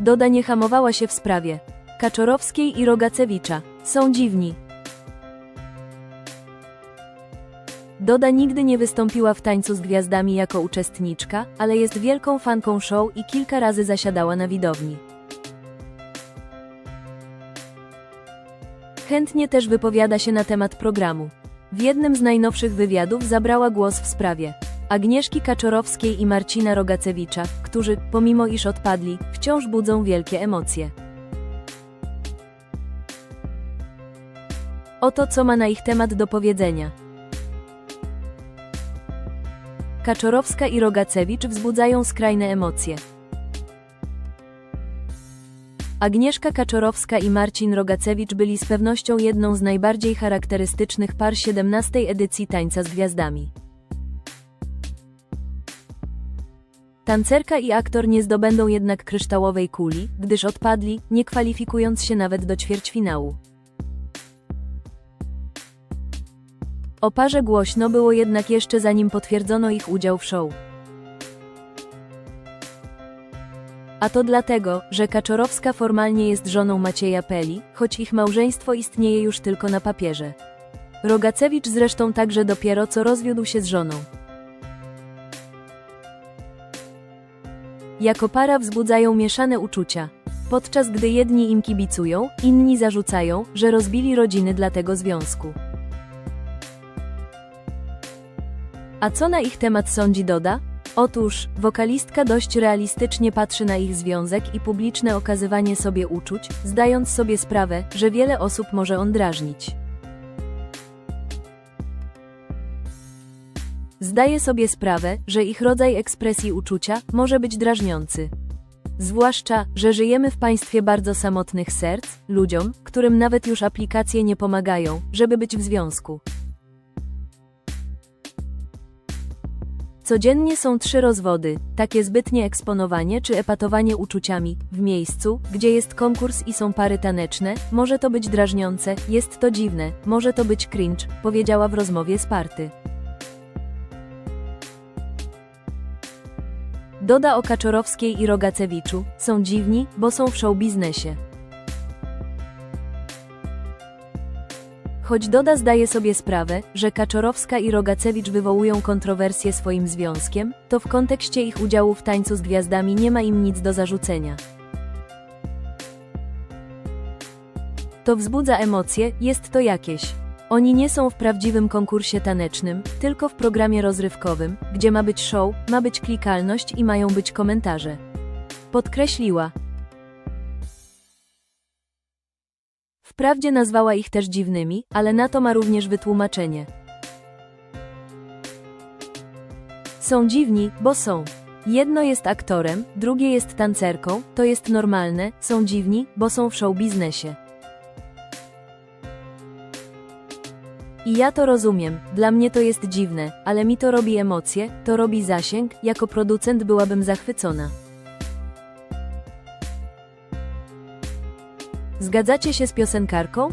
Doda nie hamowała się w sprawie. Kaczorowskiej i Rogacewicza. Są dziwni. Doda nigdy nie wystąpiła w tańcu z gwiazdami jako uczestniczka, ale jest wielką fanką show i kilka razy zasiadała na widowni. Chętnie też wypowiada się na temat programu. W jednym z najnowszych wywiadów zabrała głos w sprawie Agnieszki Kaczorowskiej i Marcina Rogacewicza, którzy, pomimo iż odpadli, wciąż budzą wielkie emocje. Oto co ma na ich temat do powiedzenia. Kaczorowska i Rogacewicz wzbudzają skrajne emocje. Agnieszka Kaczorowska i Marcin Rogacewicz byli z pewnością jedną z najbardziej charakterystycznych par 17 edycji Tańca z Gwiazdami. Tancerka i aktor nie zdobędą jednak kryształowej kuli, gdyż odpadli, nie kwalifikując się nawet do ćwierćfinału. O parze głośno było jednak jeszcze zanim potwierdzono ich udział w show. A to dlatego, że Kaczorowska formalnie jest żoną Macieja Peli, choć ich małżeństwo istnieje już tylko na papierze. Rogacewicz zresztą także dopiero co rozwiódł się z żoną. Jako para wzbudzają mieszane uczucia. Podczas gdy jedni im kibicują, inni zarzucają, że rozbili rodziny dla tego związku. A co na ich temat sądzi Doda? Otóż, wokalistka dość realistycznie patrzy na ich związek i publiczne okazywanie sobie uczuć, zdając sobie sprawę, że wiele osób może on drażnić. Zdaje sobie sprawę, że ich rodzaj ekspresji uczucia może być drażniący. Zwłaszcza, że żyjemy w państwie bardzo samotnych serc, ludziom, którym nawet już aplikacje nie pomagają, żeby być w związku. Codziennie są trzy rozwody, takie zbytnie eksponowanie czy epatowanie uczuciami. W miejscu, gdzie jest konkurs i są pary taneczne, może to być drażniące, jest to dziwne, może to być cringe, powiedziała w rozmowie z party. Doda o Kaczorowskiej i Rogacewiczu, są dziwni, bo są w show biznesie. Choć Doda zdaje sobie sprawę, że Kaczorowska i Rogacewicz wywołują kontrowersje swoim związkiem, to w kontekście ich udziału w tańcu z gwiazdami nie ma im nic do zarzucenia. To wzbudza emocje, jest to jakieś. Oni nie są w prawdziwym konkursie tanecznym, tylko w programie rozrywkowym, gdzie ma być show, ma być klikalność i mają być komentarze. Podkreśliła. Wprawdzie nazwała ich też dziwnymi, ale na to ma również wytłumaczenie. Są dziwni, bo są. Jedno jest aktorem, drugie jest tancerką, to jest normalne, są dziwni, bo są w show biznesie. I ja to rozumiem, dla mnie to jest dziwne, ale mi to robi emocje, to robi zasięg, jako producent byłabym zachwycona. Zgadzacie się z piosenkarką?